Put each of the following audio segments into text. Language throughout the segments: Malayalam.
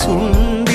ചുണ്ടി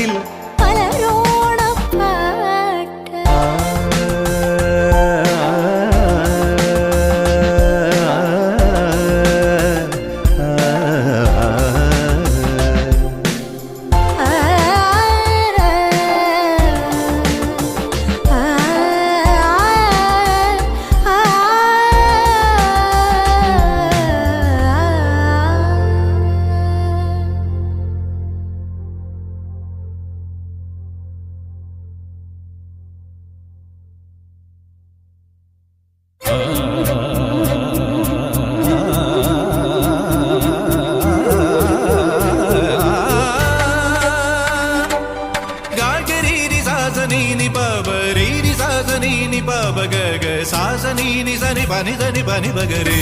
సని ని సని పని దని పని బగరే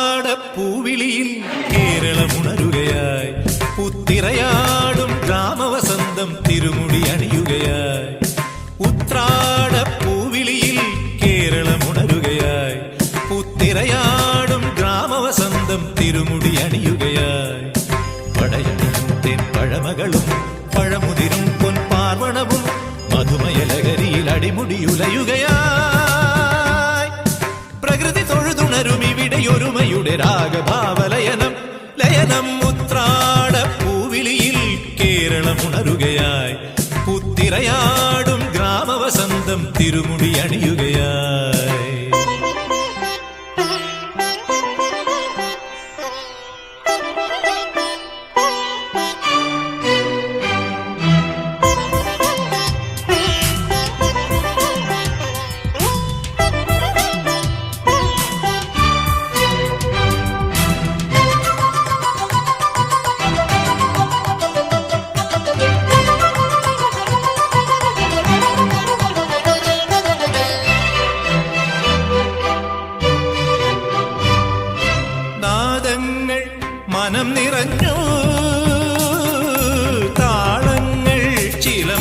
ഉത്രാടപ്പൂവിളിയിൽ കേരളമുണരുകയായി പുത്തിരയാടും ഗ്രാമവസന്തം തിരുമുടി അണിയുകയായി. ഉത്രാടപ്പൂവിളിയിൽ കേരളമുണരുകയായി പുത്തിരയാ പഴമകളും പഴമുതിരും പൊൻപാർവണവും മധുമയലകരിയിൽ അടിമുടിയുലയുകയാ പ്രകൃതി തൊഴുതുണരും ഇവിടെ ഒരുമയുടെ രാഗഭാവലയനം ലയനം ഉത്രാട പൂവിളിയിൽ കേരളം ഉണരുകയായി പുത്തിരയാടും ഗ്രാമവസന്തം തിരുമുടി അണിയുകയാ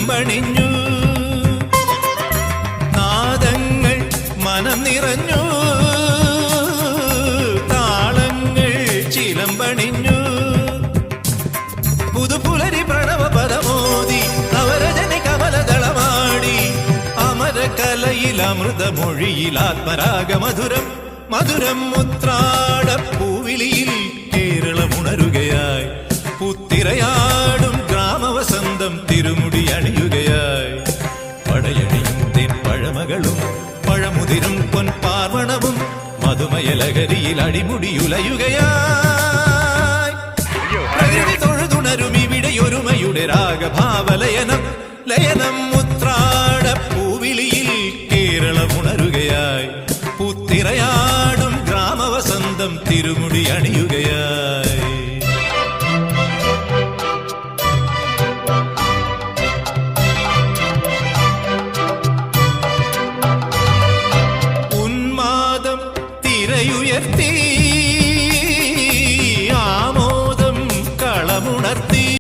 മണിമണിഞ്ഞു. നാദങ്ങൾ മനം നിറഞ്ഞു. താളങ്ങൾ ചിലമ്പണിഞ്ഞു. പുതുപുലരി പ്രണവ പദമോദി അമര കലയിൽ അമരകലയിൽ അമൃതമൊഴിയിൽ ആത്മരാഗ മധുരം മധുരം മുത്രാട പൂവിളിയിൽ കേരളം ഉണരുകയായി പുത്തിരയാ ഗ്രാമവസന്തം തിരുമുടി അണിയുകയായി. പടയണിയും തെൻ പഴമകളും പഴമുതിരും പൊൻപാർവണവും മധുമയലകരിയിൽ അടിമുടിയുലയുകയായി. പ്രകൃതി തൊഴുതുണരും ഇവിടെ ഒരുമയുടെ രാഗഭാവലയനം ലയനം മുത്രാട പൂവിളിയിൽ കേരളം ഉണരുകയായി പുത്തിറയാടും ഗ്രാമവസന്തം തിരുമുടി അണിയുകയായി.